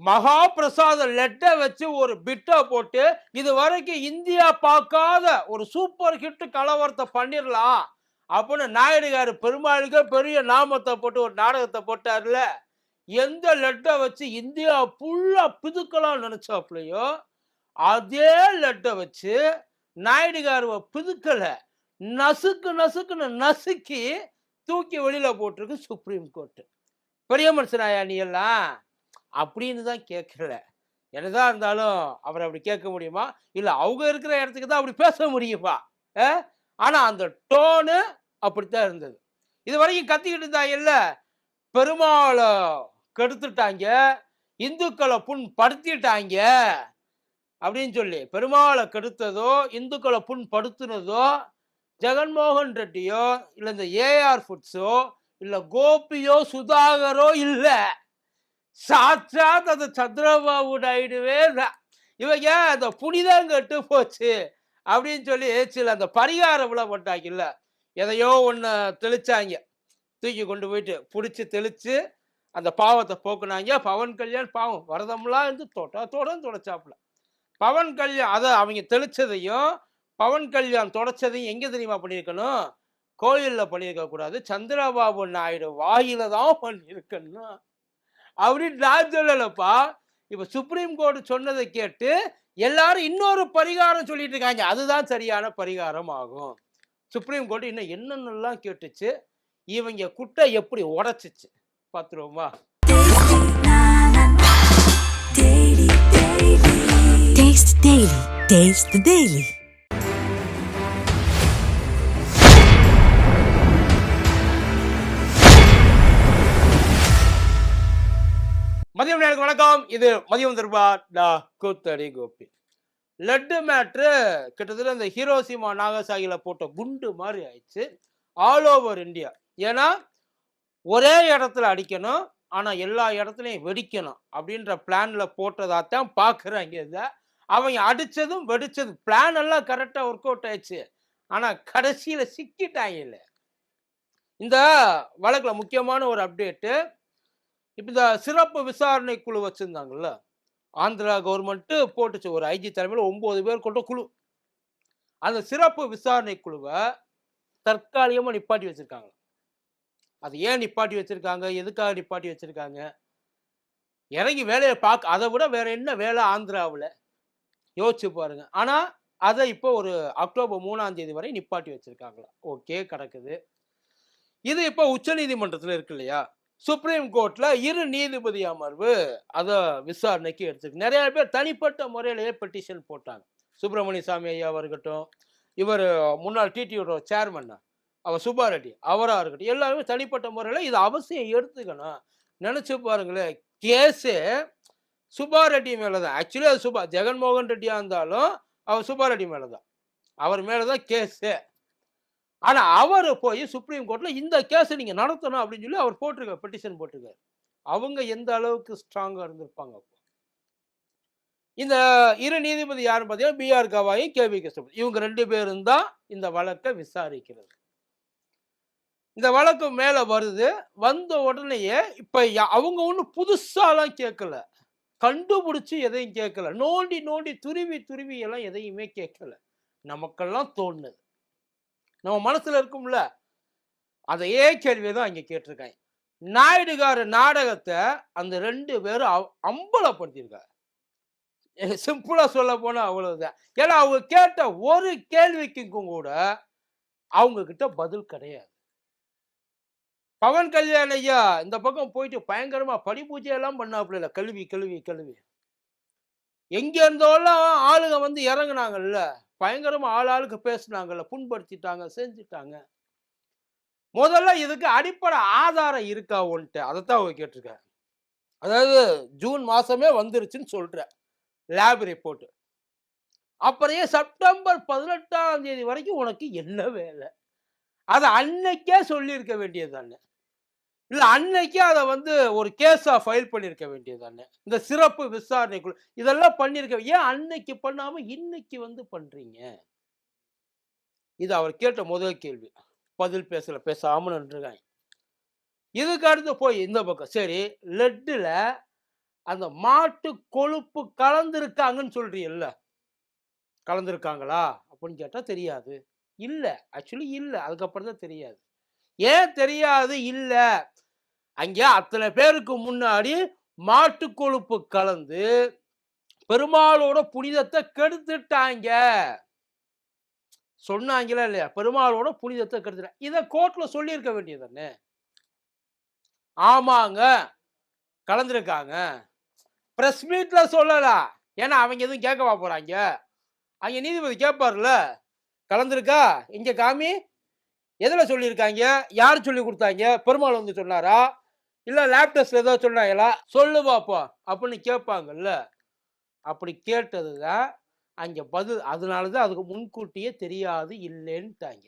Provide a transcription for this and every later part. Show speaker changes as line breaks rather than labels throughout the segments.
மகா பிரசாத லெட்டை வச்சு ஒரு பிட்டை போட்டு இது வரைக்கும் இந்தியா பார்க்காத ஒரு சூப்பர் ஹிட் கலவரத்தை பண்ணிடலாம். அப்படின்னு நாயுடுகார் பெருமாளுக்கு பெரிய நாமத்தை போட்டு ஒரு நாடகத்தை போட்டார்ல. எந்த லெட்டை வச்சு இந்தியா ஃபுல்லாக பிதுக்கலாம் நினச்சாப்லையோ அதே லெட்டை வச்சு நாயுடுகாருவ பிதுக்கலை. நசுக்கு நசுக்குன்னு நசுக்கி தூக்கி வெளியில் போட்டிருக்கு சுப்ரீம் கோர்ட்டு பெரிய மனுஷனாயா நீ எல்லாம்? அப்படின்னு தான் கேட்கல. என்னதான் இருந்தாலும் அவரை அப்படி கேட்க முடியுமா? இல்லை அவங்க இருக்கிற இடத்துக்கு தான் அப்படி பேச முடியுமா? ஆனால் அந்த டோனு அப்படித்தான் இருந்தது. இது வரைக்கும் கத்திக்கிட்டு இருந்தாங்க இல்லை பெருமாளை கெடுத்துட்டாங்க இந்துக்களை புண் படுத்திட்டாங்க அப்படின்னு சொல்லி பெருமாளை கெடுத்ததோ இந்துக்களை புண் படுத்துனதோ ஜெகன்மோகன் ரெட்டியோ இல்லை இந்த ஏஆர் ஃபுட்ஸோ இல்லை கோபியோ சுதாகரோ இல்லை. சாட்சாத் அந்த சந்திரபாபு நாயுடுவே தான் இவங்க அந்த புனிதம் கெட்டு போச்சு? அப்படின்னு சொல்லி சில அந்த பரிகாரம் விழா பண்ணாங்கல்ல. எதையோ ஒன்று தெளிச்சாங்க. தூக்கி கொண்டு போயிட்டு பிடிச்சி தெளித்து அந்த பாவத்தை போக்குனாங்க. பவன் கல்யாண் பாவம் வரதம்லாம் இருந்து தொட்டா தொடன்னு தொடச்சாப்புல. பவன் கல்யாண் அதை அவங்க தெளிச்சதையும் பவன் கல்யாண் தொடச்சதையும் எங்கே தெரியுமா பண்ணியிருக்கணும்? கோயிலில் பண்ணியிருக்கக்கூடாது. சந்திரபாபு நாயுடு வாயில தான் பண்ணியிருக்கணும். அப்படின்னு நான் சொல்லலப்பா. இப்போ சுப்ரீம் கோர்ட் சொன்னதை கேட்டு எல்லாரும் இன்னொரு பரிகாரம் சொல்லிட்டு இருக்காங்க. அதுதான் சரியான பரிகாரம் ஆகும். சுப்ரீம் கோர்ட் இன்னும் என்னென்னலாம் கேட்டுச்சு? இவங்க குட்டை எப்படி உடைச்சிச்சு? பார்த்துருவோமா
Daily,
மதியம் நேருக்கு வணக்கம். இது மதியம் தர்பா டா கூத்தடி கோபி. லட்டு மேட்ரு கிட்டத்தட்ட இந்த ஹீரோசிமா நாகசாகியில் போட்ட குண்டு மாதிரி ஆயிடுச்சு. ஆல் ஓவர் இந்தியா ஏன்னா ஒரே இடத்துல அடிக்கணும் ஆனால் எல்லா இடத்துலையும் வெடிக்கணும் அப்படின்ற பிளானில் போட்டதாத்தான் பார்க்குறாங்க இதை. அவங்க அடித்ததும் வெடித்ததும் பிளான் எல்லாம் கரெக்டாக ஒர்க் அவுட் ஆயிடுச்சு. ஆனால் கடைசியில் சிக்கிட்டாங்க இல்லை இந்த வழக்கில் முக்கியமான ஒரு அப்டேட்டு இப்போ இந்த சிறப்பு விசாரணை குழு வச்சுருந்தாங்கல்ல ஆந்திரா கவர்மெண்ட்டு போட்டுச்சு. ஒரு ஐஜி தலைமையில் ஒம்பது பேர் கொண்ட குழு. அந்த சிறப்பு விசாரணை குழுவை தற்காலிகமாக நிப்பாட்டி வச்சுருக்காங்க. அது ஏன் நிப்பாட்டி வச்சுருக்காங்க? எதுக்காக நிப்பாட்டி வச்சுருக்காங்க? இறங்கி வேலையை பார்க்க அதை விட வேறு என்ன வேலை ஆந்திராவில்? யோசிச்சு பாருங்கள் ஆனால் அதை இப்போ ஒரு அக்டோபர் மூணாம் தேதி வரை நிப்பாட்டி வச்சுருக்காங்களா ஓகே கிடக்குது. இது இப்போ உச்சநீதிமன்றத்தில் இருக்கு இல்லையா? சுப்ரீம் கோர்ட்ல இரு நீதிபதி அமர்வு அதை விசாரணைக்கு எடுத்துக்கு நிறைய பேர் தனிப்பட்ட முறையிலேயே பெட்டிஷன் போட்டாங்க. சுப்பிரமணிய சாமி ஐயாவாக இருக்கட்டும் இவர் முன்னாள் டிடியோட சேர்மன் அவர் சுப்பா ரெட்டி அவராக இருக்கட்டும் எல்லாருமே தனிப்பட்ட முறையில் இது அவசியம் எடுத்துக்கணும். நினச்சி பாருங்களேன் கேஸு சுப்பா ரெட்டி மேலே தான் ஆக்சுவலி அது சுபா ஜெகன்மோகன் ரெட்டியாக இருந்தாலும் அவர் சுப்பா ரெட்டி மேலே தான் அவர் மேலே தான் கேஸு ஆனால் அவர் போய் சுப்ரீம் கோர்ட்டில் இந்த கேஸை நீங்கள் நடத்தணும் அப்படின்னு சொல்லி அவர் போட்டிருக்கார் பெட்டிஷன் போட்டிருக்காரு. அவங்க எந்த அளவுக்கு ஸ்ட்ராங்காக இருந்திருப்பாங்க அப்போ? இந்த இரு நீதிபதி யாரும் பார்த்தீங்கன்னா பிஆர் கவாயும் கேவி கிருஷ்ணபதி இவங்க ரெண்டு பேரும் தான் இந்த வழக்கை விசாரிக்கிறது. இந்த வழக்கு மேலே வருது. வந்த உடனேயே இப்போ யா- அவங்க ஒன்றும் புதுசாலாம் கேட்கல. கண்டுபிடிச்சி எதையும் கேட்கல. நோண்டி நோண்டி துருவி துருவி எல்லாம் எதையுமே கேட்கல. நமக்கெல்லாம் தோணுது. நம்ம மனசுல இருக்கும்ல? அதையே கேள்வியை தான் இங்கே கேட்டிருக்காங்க. நாயுடுகார நாடகத்தை அந்த ரெண்டு பேரும் அவ- அம்பலப்படுத்தியிருக்காங்க. சிம்பிளாக சொல்ல போனால் அவ்வளோதான் ஏன்னா அவங்க கேட்ட ஒரு கேள்விக்கும் கூட அவங்கக்கிட்ட பதில் கிடையாது. பவன் கல்யாண் ஐயா இந்த பக்கம் போயிட்டு பயங்கரமாக படிப்பூஜையெல்லாம் பண்ணாப்புல. கல்வி கல்வி கல்வி எங்கே இருந்தோல்லாம் ஆளுங்க வந்து இறங்குனாங்கல்ல? பயங்கரமாக ஆள் ஆளுக்கு பேசுனாங்கல்ல புண்படுத்திட்டாங்க செஞ்சுட்டாங்க. முதல்ல இதுக்கு அடிப்படை ஆதாரம் இருக்கா ஒன்ட்டு அதைத்தான் அவங்க கேட்டிருக்கேன் அதாவது ஜூன் மாதமே வந்துருச்சுன்னு சொல்கிறேன் லேப் ரிப்போர்ட்டு அப்புறம் செப்டம்பர் பதினெட்டாம் தேதி வரைக்கும் உனக்கு என்ன வேலை? அதை அன்னைக்கே சொல்லியிருக்க வேண்டியது தானே இல்லை அன்னைக்கே அதை வந்து ஒரு கேஸாக ஃபைல் பண்ணியிருக்க வேண்டியது இந்த சிறப்பு விசாரணைக்குழு. இதெல்லாம் பண்ணியிருக்க ஏன் அன்னைக்கு பண்ணாம இன்னைக்கு வந்து பண்றீங்க? இது அவர் கேட்ட முதல் கேள்வி. பதில் பேசல பேசாமல் நின்றுருக்காங்க. இதுக்கு அடுத்து போய் இந்த பக்கம். சரி லெட்டில் அந்த மாட்டு கொழுப்பு கலந்துருக்காங்கன்னு சொல்றீல்ல கலந்துருக்காங்களா? அப்படின்னு கேட்டால் தெரியாது. இல்லை ஆக்சுவலி இல்லை. அதுக்கப்புறம் தான் தெரியாது. ஏன் தெரியாது? இல்லை. அங்க அத்தனை பேருக்கு முன்னாடி மாட்டு கொழுப்பு கலந்து பெருமாளோட புனிதத்தை கெடுத்துட்டாங்க. சொன்னாங்களா இல்லையா? பெருமாளோட புனிதத்தை கெடுத்துட்டாங்க இதை கோர்ட்ல சொல்லியிருக்க வேண்டியதுதானே? ஆமாங்க. கலந்துருக்காங்க. ப்ரெஸ் மீட்ல சொல்லலாம் ஏன்னா அவங்க எதுவும் கேட்கவா போறாங்க? அங்க நீதிபதி கேட்பாருல கலந்துருக்கா? இங்க காமி. எதுல சொல்லியிருக்காங்க? யார் சொல்லி கொடுத்தாங்க? பெருமாள் வந்து சொன்னாரா? இல்ல லேப் ஏதோ சொன்னாங்களா சொல்லு பாப்போம் அப்படின்னு கேட்பாங்கல்ல. அப்படி கேட்டது தான் அங்க பதில். அதனால தான் அதுக்கு முன்கூட்டியே தெரியாது இல்லைன்ட்டாங்க.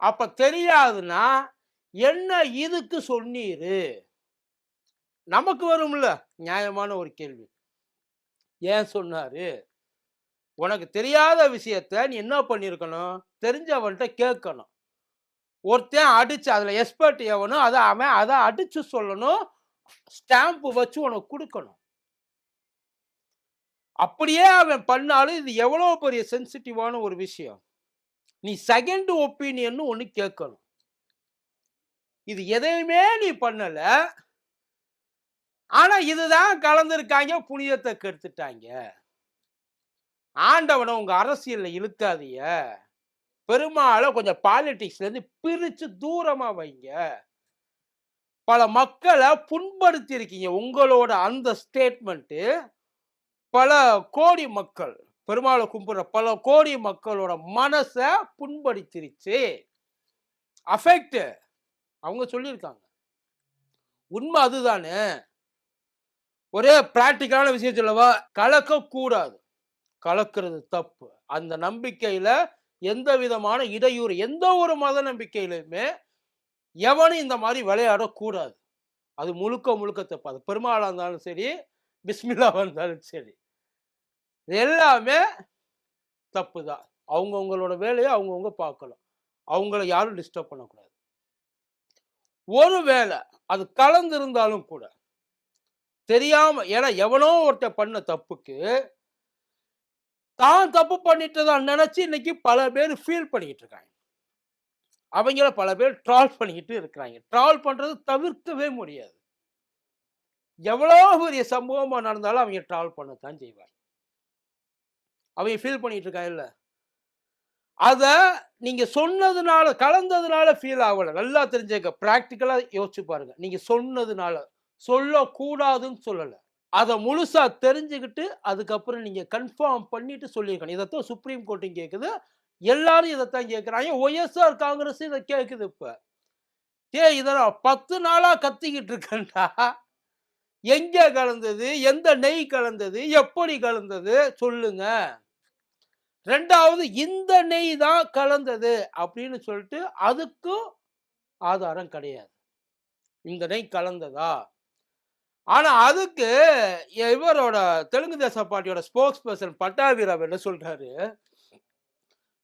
அப்ப தெரியாதுன்னா என்ன இதுக்கு சொன்னீரு? நமக்கு வரும்ல நியாயமான ஒரு கேள்வி. ஏன் சொன்னாரு? உனக்கு தெரியாத விஷயத்த நீ என்ன பண்ணியிருக்கணும்? தெரிஞ்சவன்கிட்ட கேட்கணும். ஒருத்தன் அடிச்சு அதில் எக்ஸ்பர்ட் எவனோ அதை அவன் அதை அடிச்சு சொல்லணும். ஸ்டாம்ப் வச்சு உனக்கு கொடுக்கணும். அப்படியே அவன் பண்ணாலும் இது எவ்வளோ பெரிய சென்சிட்டிவான ஒரு விஷயம். நீ செகண்ட் ஒப்பீனியன் ஒன்று கேட்கணும். இது எதையுமே நீ பண்ணல. ஆனா இதுதான் கலந்துருக்காங்க புனிதத்தை கெடுத்துட்டாங்க. ஆண்டவனை உங்க அரசியல்ல இழுக்காதீங்க. பெருமாளை கொஞ்சம் பாலிட்டிக்ஸ்லேருந்து பிரித்து தூரமாக வைங்க. பல மக்களை புண்படுத்தி இருக்கீங்க. உங்களோட அந்த ஸ்டேட்மெண்ட்டு பல கோடி மக்கள் பெருமாளை கும்பிடுற பல கோடி மக்களோட மனசை புண்படுத்திருச்சு. அஃபெக்ட் அவங்க சொல்லியிருக்காங்க. உண்மை அதுதானே. ஒரே பிராக்டிக்கலான விஷயம் சொல்லவா? கலக்கக்கூடாது. கலக்கிறது தப்பு. அந்த நம்பிக்கையில் எந்த விதமான இடையூறு எந்த ஒரு மத நம்பிக்கையிலுமே எவனும் இந்த மாதிரி விளையாடக்கூடாது. அது முழுக்க முழுக்க தப்பு. அது இருந்தாலும் சரி பிஸ்மில்லாவா இருந்தாலும் சரி. இது எல்லாமே தப்பு தான் அவங்கவுங்களோட வேலையை அவங்கவுங்க பார்க்கணும். அவங்கள யாரும் டிஸ்டர்ப் பண்ணக்கூடாது. ஒரு வேளை அது கலந்து இருந்தாலும் கூட தெரியாம ஏன்னா எவனோ ஒருத்த பண்ண தப்புக்கு தான் தப்பு பண்ணிட்டதான் நினைச்சு இன்னைக்கு பல பேர் ஃபீல் பண்ணிக்கிட்டு இருக்காங்க அவங்கள பல பேர் ட்ரால் பண்ணிக்கிட்டு இருக்கிறாங்க. ட்ரால் பண்றது தவிர்க்கவே முடியாது. எவ்வளோ பெரிய சம்பவமா நடந்தாலும் அவங்க ட்ரால் பண்ணத்தான் செய்வாங்க. அவங்க ஃபீல் பண்ணிட்டு இருக்காங்கல்ல அதை நீங்க சொன்னதுனால கலந்ததுனால ஃபீல் ஆகல. நல்லா தெரிஞ்சுக்க ப்ராக்டிக்கலா யோசிச்சு பாருங்க. நீங்க சொன்னதுனால சொல்லக்கூடாதுன்னு சொல்லலை. அதை முழுசா தெரிஞ்சுக்கிட்டு அதுக்கப்புறம் நீங்க கன்ஃபார்ம் பண்ணிட்டு சொல்லியிருக்கணும். இதைத்தான் சுப்ரீம் கோர்ட்டும் கேட்குது எல்லாரும் இதைத்தான் கேட்குறாங்க ஒய்எஸ்ஆர் காங்கிரஸ் இதை கேட்குது இப்ப. ஏ இதெல்லாம் பத்து நாளா கத்திக்கிட்டு இருக்கேன்டா. எங்க கலந்தது? எந்த நெய் கலந்தது? எப்படி கலந்தது? சொல்லுங்க. ரெண்டாவது இந்த நெய் தான் கலந்தது அப்படின்னு சொல்லிட்டு அதுக்கும் ஆதாரம் கிடையாது. இந்த நெய் கலந்ததா? ஆனா அதுக்கு இவரோட தெலுங்கு தேச பார்ட்டியோட ஸ்போக்ஸ் பர்சன் பட்டாபிராம் என்ன சொல்றாரு?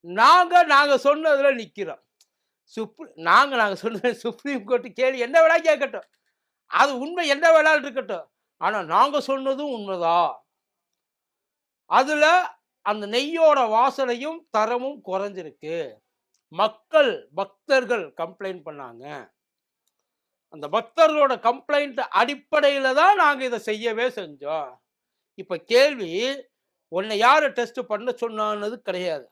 நாங்க நாங்க சொன்னதுல நிக்கிறோம். சுப்ரீ நாங்க நாங்க சொன்னது சுப்ரீம் கோர்ட் கேள்வி என்ன வேணா கேட்கட்டும். அது உண்மை என்ன வேணாலும் இருக்கட்டும். ஆனா நாங்க சொன்னதும் உண்மைதான் அதுல அந்த நெய்யோட வாசனையும் தரமும் குறைஞ்சிருக்கு. மக்கள் பக்தர்கள் கம்ப்ளைண்ட் பண்ணாங்க. அந்த பக்தர்களோட கம்ப்ளைண்ட் அடிப்படையில தான் நாங்கள் இதை செய்யவே செஞ்சோம். இப்போ கேள்வி உன்னை யார் டெஸ்ட் பண்ண சொன்னானது கிடையாது.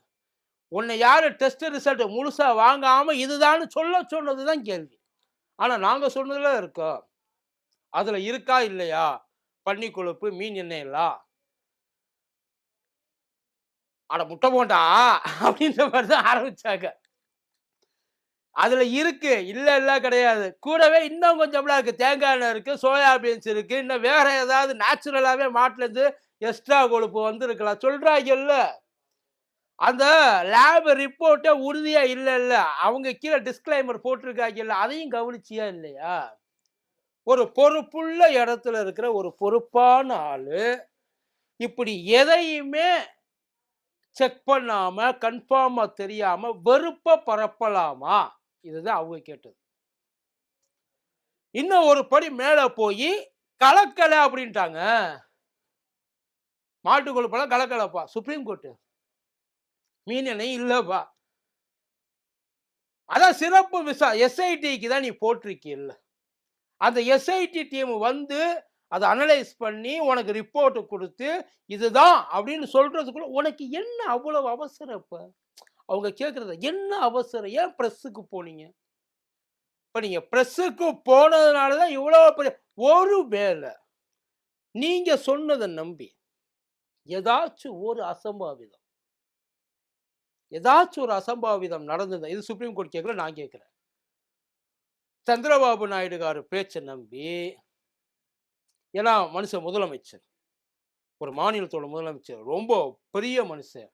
உன்னை யார் டெஸ்ட் ரிசல்ட் முழுசாக வாங்காமல் இதுதான்னு சொல்ல சொன்னது தான் கேள்வி. ஆனால் நாங்கள் சொன்னதில் இருக்கோம். அதில் இருக்கா இல்லையா? பன்னி கொழுப்பு மீன் எண்ணெயெல்லாம் அட முட்டை போண்டா? அப்படின்ற மாதிரி தான் ஆரம்பித்தாங்க அதுல இருக்கு. இல்ல இல்ல கிடையாது. கூடவே இன்னும் கொஞ்சம்லாம் இருக்கு தேங்காய் எண்ணெய் இருக்கு சோயா பீன்ஸ் இருக்கு இன்னும் வேற ஏதாவது நேச்சுரலாவே மாட்டுலேருந்து எக்ஸ்ட்ரா கொழுப்பு வந்திருக்கலாம். சொல்றாங்கல்ல? அந்த லேப் ரிப்போர்ட்டே உறுதியா இல்ல இல்ல. அவங்க கீழே டிஸ்கிளைமர் போட்டிருக்காங்க இல்லை அதையும் கவனிச்சியா இல்லையா? ஒரு பொறுப்புள்ள இடத்துல இருக்கிற ஒரு பொறுப்பான ஆளு இப்படி எதையுமே செக் பண்ணாம கன்ஃபார்மா தெரியாம வெறுப்ப பரப்பலாமா? இதுதான் அவங்க கேட்டது. இன்னும் ஒரு படி மேலே போய் கலக்கல அப்படின்ட்டாங்க. மாட்டுக்கொழு பழம் கலக்கலப்பா சுப்ரீம் கோர்ட்டு மீன் எண்ணெய் இல்லப்பா. அதான் சிறப்பு விசா எஸ்ஐடிக்கு தான் நீ போட்டிருக்கீல்ல. அந்த எஸ்ஐடி டீம் வந்து அதை அனலைஸ் பண்ணி உனக்கு ரிப்போர்ட்டு கொடுத்து இதுதான் அப்படின்னு சொல்றதுக்குள்ள உனக்கு என்ன அவ்வளவு அவசரம் இப்ப? அவங்க கேட்குறத என்ன அவசரம்? ஏன் ப்ரெஸ்ஸுக்கு போனீங்க? இப்போ நீங்கள் ப்ரெஸ்ஸுக்கு போனதுனால தான் இவ்வளோ பெரிய ஒரு வேலை. நீங்கள் சொன்னதை நம்பி ஏதாச்சும் ஒரு அசம்பாவிதம். ஏதாச்சும் ஒரு அசம்பாவிதம் நடந்தது இது சுப்ரீம் கோர்ட் கேட்கல நான் கேட்குறேன். சந்திரபாபு நாயுடுகாரு பேச்சை நம்பி ஏன்னா மனுஷன் முதலமைச்சர். ஒரு மாநிலத்தோட முதலமைச்சர். ரொம்ப பெரிய மனுஷன்.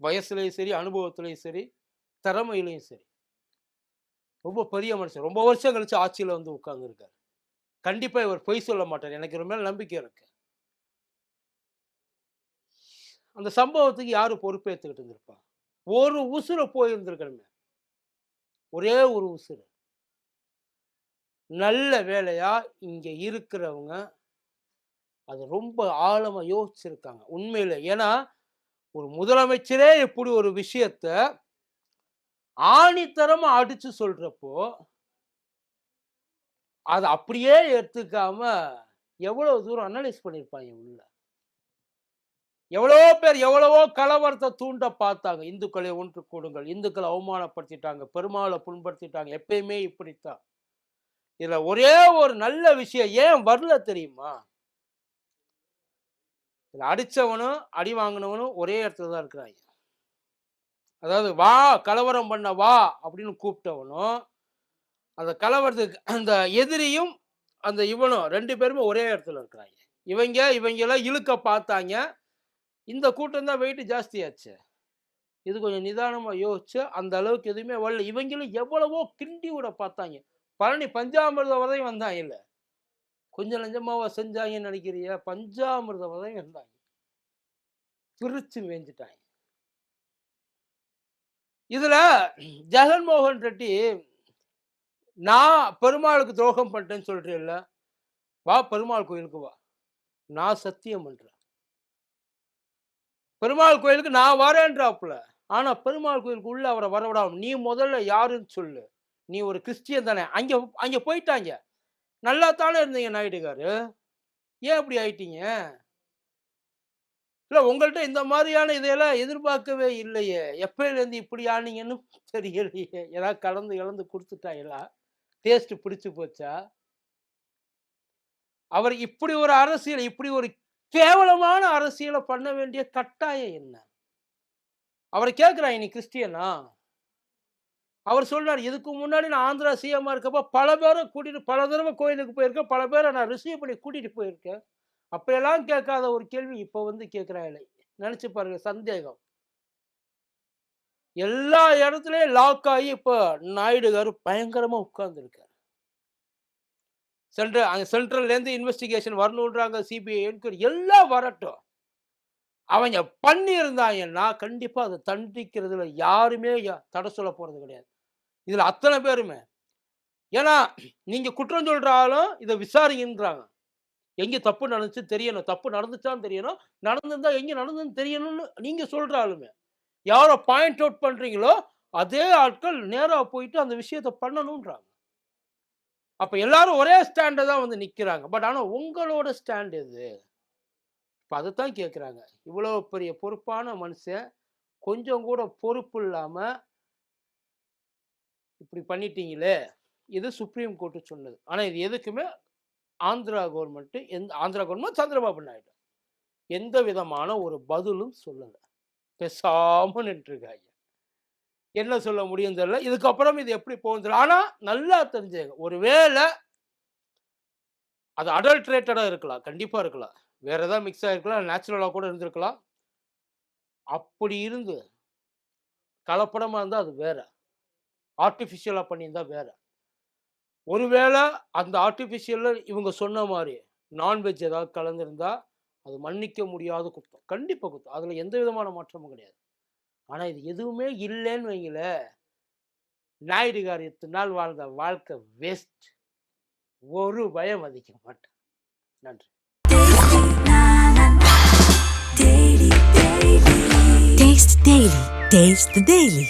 வயசுலேயும் சரி அனுபவத்துலேயும் சரி திறமையிலையும் சரி. ரொம்ப பெரிய மனுஷன். ரொம்ப வருஷம் கழிச்சு ஆட்சியில் வந்து உட்காந்துருக்காரு கண்டிப்பாக இவர் பொய் சொல்ல மாட்டார். எனக்கு ஒரு நம்பிக்கை இருக்கு. அந்த சம்பவத்துக்கு யாரும் பொறுப்பேற்றுக்கிட்டு இருந்திருப்பா? ஒரு உசுரை போயிருந்திருக்கணுமே. ஒரே ஒரு உசுறு நல்ல வேலையா இங்க இருக்கிறவங்க அது ரொம்ப ஆழமா யோசிச்சிருக்காங்க உண்மையில. ஏன்னா ஒரு முதலமைச்சரே இப்படி ஒரு விஷயத்த ஆணித்தரமா அடிச்சு சொல்றப்போ அதை அப்படியே எடுத்துக்காம எவ்வளவு தூரம் அனலைஸ் பண்ணியிருப்பாங்க உள்ள? எவ்வளவோ பேர் எவ்வளவோ கலவரத்தை தூண்ட பார்த்தாங்க. இந்துக்களை ஒன்று கூடுங்கள். இந்துக்களை அவமானப்படுத்திட்டாங்க. பெருமாளை புண்படுத்திட்டாங்க. எப்பயுமே இப்படித்தான். இதுல ஒரே ஒரு நல்ல விஷயம் ஏன் வரல தெரியுமா? இதுல அடிச்சவனும் அடி வாங்கினவனும் ஒரே இடத்துல தான் இருக்கிறாங்க அதாவது வா கலவரம் பண்ண வா அப்படின்னு கூப்பிட்டவனும் அந்த கலவரத்துக்கு அந்த எதிரியும் அந்த இவனும் ரெண்டு பேருமே ஒரே இடத்துல இருக்கிறாங்க இவங்க இவங்கெல்லாம் இழுக்க பார்த்தாங்க. இந்த கூட்டம் தான் வெயிட்டு ஜாஸ்தியாச்சு. இது கொஞ்சம் நிதானமாக யோசிச்சு அந்த அளவுக்கு எதுவுமே வரல. இவங்களும் எவ்வளவோ கிண்டி விட பார்த்தாங்க பழனி பஞ்சாமிர்த வரையும் வந்தாங்க இல்லை கொஞ்சம் லஞ்சமாவா செஞ்சாங்கன்னு நினைக்கிறியா? பஞ்சாமிர்த தான் இருந்தாங்க பிரிச்சு மேய்ஞ்சிட்டாங்க இதுல ஜெகன்மோகன் ரெட்டி நான் பெருமாளுக்கு துரோகம் பண்ணிட்டேன்னு சொல்றேன்ல வா பெருமாள் கோயிலுக்கு வா. நான் சத்தியம் பண்றேன். பெருமாள் கோயிலுக்கு நான் வரேன்றாப்புல. ஆனா பெருமாள் கோயிலுக்கு உள்ள அவரை வரவிடாம நீ முதல்ல யாருன்னு சொல்லு. நீ ஒரு கிறிஸ்டியன் தானே. அங்க அங்க போயிட்டாங்க. நல்லா தானே இருந்தீங்க நாயுடுகாரு ஏன் அப்படி ஆயிட்டீங்க? இல்லை உங்கள்கிட்ட இந்த மாதிரியான இதையெல்லாம் எதிர்பார்க்கவே இல்லையே. எப்பயிலேருந்து இப்படி ஆனீங்கன்னு தெரியலையே. ஏதாவது கலந்து கலந்து கொடுத்துட்டாங்களா டேஸ்ட் பிடிச்சி போச்சா? அவர் இப்படி ஒரு அரசியல் இப்படி ஒரு கேவலமான அரசியலை பண்ண வேண்டிய கட்டாயம் என்ன? அவர் கேட்குறாங்க நீ கிறிஸ்டியனா? அவர் சொல்றார் இதுக்கு முன்னாடி நான் ஆந்திரா சிஎம்மா இருக்கப்போ பல பேரை கூட்டிட்டு பல தடவை கோயிலுக்கு போயிருக்கேன் பல பேரை நான் ரிசீவ் பண்ணி கூட்டிகிட்டு போயிருக்கேன். அப்படியெல்லாம் கேட்காத ஒரு கேள்வி இப்போ வந்து கேட்கிறாங்களே நினச்சி பாருங்க சந்தேகம். எல்லா இடத்துலையும் லாக் ஆகி இப்போ நாயுடு பயங்கரமாக பயங்கரமா உட்கார்ந்துருக்காரு. சென்ட்ரல் அங்கே சென்ட்ரல்லேருந்து இன்வெஸ்டிகேஷன் வரணுன்றாங்க சிபிஐ என்கொயரி எல்லாம் வரட்டும். அவங்க பண்ணியிருந்தாங்கன்னா கண்டிப்பாக அதை தண்டிக்கிறதுல யாருமே தடை சொல்ல போறது கிடையாது. இதில் அத்தனை பேருமே. ஏன்னா நீங்கள் குற்றம் சொல்றாலும் இதை விசாரிங்கன்றாங்க. எங்கே தப்பு நடந்துச்சு தெரியணும். தப்பு நடந்துச்சான்னு தெரியணும். நடந்திருந்தா எங்கே நடந்ததுன்னு தெரியணும்னு நீங்கள் சொல்கிற ஆளுமே யாரோ பாயிண்ட் அவுட் பண்ணுறீங்களோ அதே ஆட்கள் நேராக போயிட்டு அந்த விஷயத்த பண்ணணுன்றாங்க அப்போ எல்லாரும் ஒரே ஸ்டாண்டை தான் வந்து நிற்கிறாங்க பட் ஆனால் உங்களோட ஸ்டாண்ட் எது? இப்போ அதைத்தான் கேட்குறாங்க இவ்வளோ பெரிய பொறுப்பான மனுஷன் கொஞ்சம் கூட பொறுப்பு இல்லாமல் இப்படி பண்ணிட்டீங்களே இது சுப்ரீம் கோர்ட்டு சொன்னது. ஆனால் இது எதுக்குமே ஆந்திரா கவர்மெண்ட்டு எந்த ஆந்திரா கவர்மெண்ட் சந்திரபாபு நாயுடு. எந்த விதமான ஒரு பதிலும் சொல்லலை. பேசாமல் நின்றுருக்காங்க. என்ன சொல்ல முடியும் தெரியல. இதுக்கப்புறம் இது எப்படி போகுது ஆனால் நல்லா தெரிஞ்சுங்க ஒருவேளை அது அடல்ட்ரேட்டடாக இருக்கலாம். கண்டிப்பாக இருக்கலாம். வேற ஏதாவது மிக்ஸ் ஆகிருக்கலாம் நேச்சுரலாக கூட இருந்திருக்கலாம். அப்படி இருந்து கலப்படமாக இருந்தால் அது வேற. ஆர்டிஃபிஷியலாக பண்ணியிருந்தா வேற. ஒருவேளை அந்த ஆர்டிஃபிஷியலில் இவங்க சொன்ன மாதிரி நான்வெஜ் ஏதாவது கலந்துருந்தால் அது மன்னிக்க முடியாத குத்தம். கண்டிப்பாக குத்தம். அதில் எந்த விதமான மாற்றமும் கிடையாது. ஆனால் இது எதுவுமே இல்லைன்னு வைங்களேன் நாயுடுகார் எத்தனை நாள் வாழ்ந்த வாழ்க்கை வேஸ்ட் ஒரு பயம் மதிக்க மாட்டேன். நன்றி.
Taste Daily. Taste the Daily.